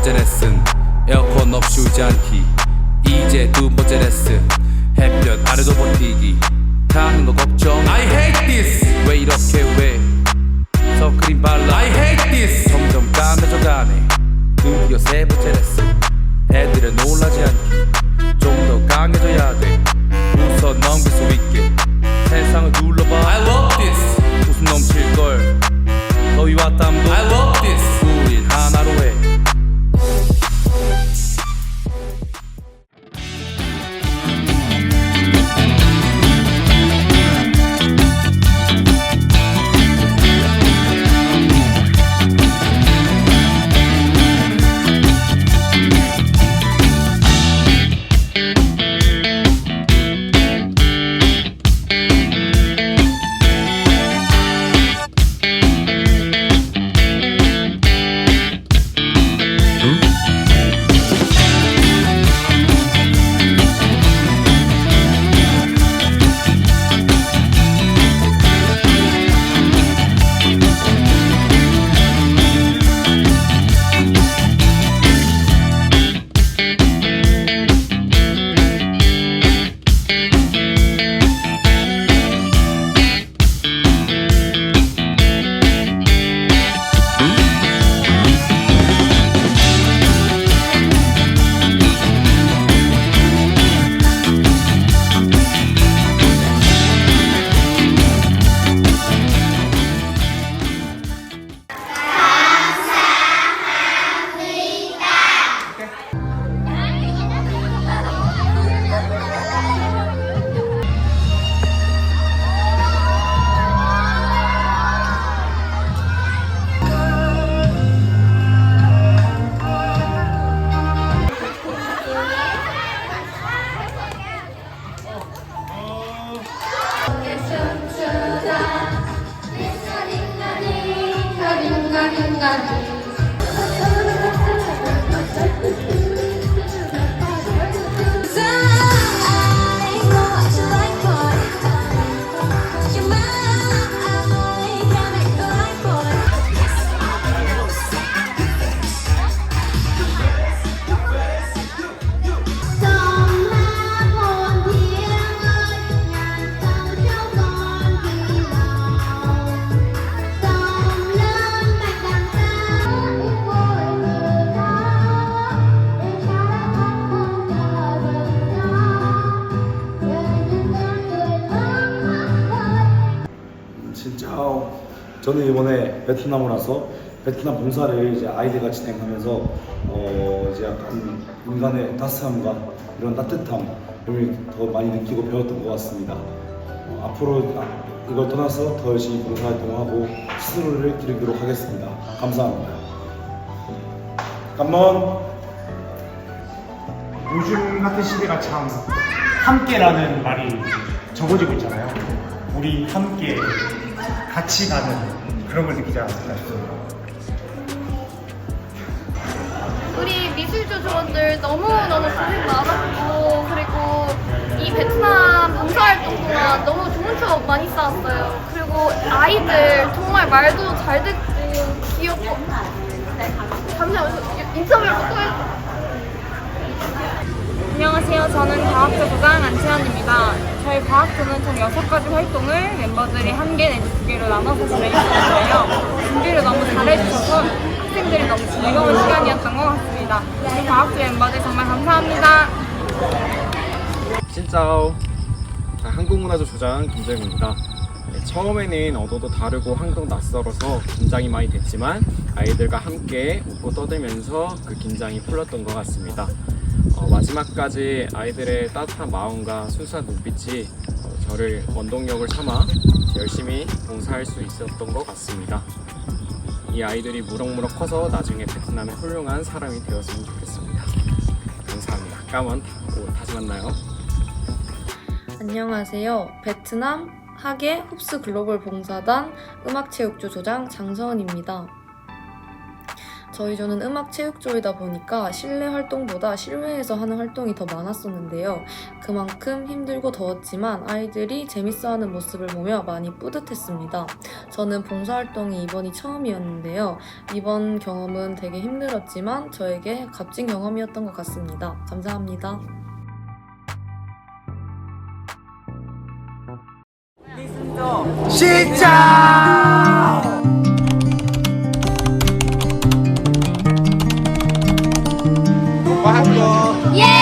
번째 레슨. 에어컨 없이 울지 않기. 이제 두 번째 레슨. 햇볕 아래도 버티기. 타는 거 걱정. I hate this. 왜 이렇게 왜? 선크림 발라. I hate this. 점점 까매져 가네. 드디어 세 번째 레슨. 애들은 놀라지 않기. 좀 더 강해져야 돼. 웃어 넘길 수 있게. 세상을 둘러봐. I love this. 웃음 넘칠걸 진짜 저는 이번에 베트남을 와서 베트남 봉사를 이제 아이들과 진행하면서 어 이제 약간 인간의 따스함과 이런 따뜻함을 더 많이 느끼고 배웠던 것 같습니다. 어, 앞으로 아, 이걸 떠나서 더 열심히 봉사활동하고 스스로를 기르도록 하겠습니다. 감사합니다. 깜몬 요즘 같은 시대가 참 함께라는 말이 적어지고 있잖아요. 우리 함께 같이 가는 그런 걸 느끼지 않았을까 싶습니다. 우리 미술조 조원들 너무너무 고생 많았고 그리고 이 베트남 봉사활동 동안 너무 좋은 추억 많이 쌓았어요. 그리고 아이들 정말 말도 잘 듣고 귀엽고 네. 잠시만요. 인터뷰를 또 해요. 안녕하세요. 저는 과학조 부장 안채환입니다. 저희 과학조는 총 6가지 활동을 멤버들이 한 개 내지 두 개로 나눠서 진행했는데요. 준비를 너무 잘해주셔서 학생들이 너무 즐거운 시간이었던 것 같습니다. 우리 과학조 멤버들 정말 감사합니다. 신짜오 아, 한국문화조 조장 김재구입니다 네, 처음에는 언어도 다르고 항도 낯설어서 긴장이 많이 됐지만 아이들과 함께 웃고 떠들면서 그 긴장이 풀렸던 것 같습니다 어, 마지막까지 아이들의 따뜻한 마음과 순수한 눈빛이 어, 저를 원동력을 삼아 열심히 봉사할 수 있었던 것 같습니다 이 아이들이 무럭무럭 커서 나중에 베트남의 훌륭한 사람이 되었으면 좋겠습니다 감사합니다 까먼 다시 만나요 안녕하세요. 베트남 하계 흡스 글로벌 봉사단 음악체육조 조장 장서은입니다. 저희 조는 음악 체육조이다 보니까 실내 활동보다 실외에서 하는 활동이 더 많았었는데요. 그만큼 힘들고 더웠지만 아이들이 재밌어하는 모습을 보며 많이 뿌듯했습니다. 저는 봉사활동이 이번이 처음이었는데요. 이번 경험은 되게 힘들었지만 저에게 값진 경험이었던 것 같습니다. 감사합니다. 시작! Yeah.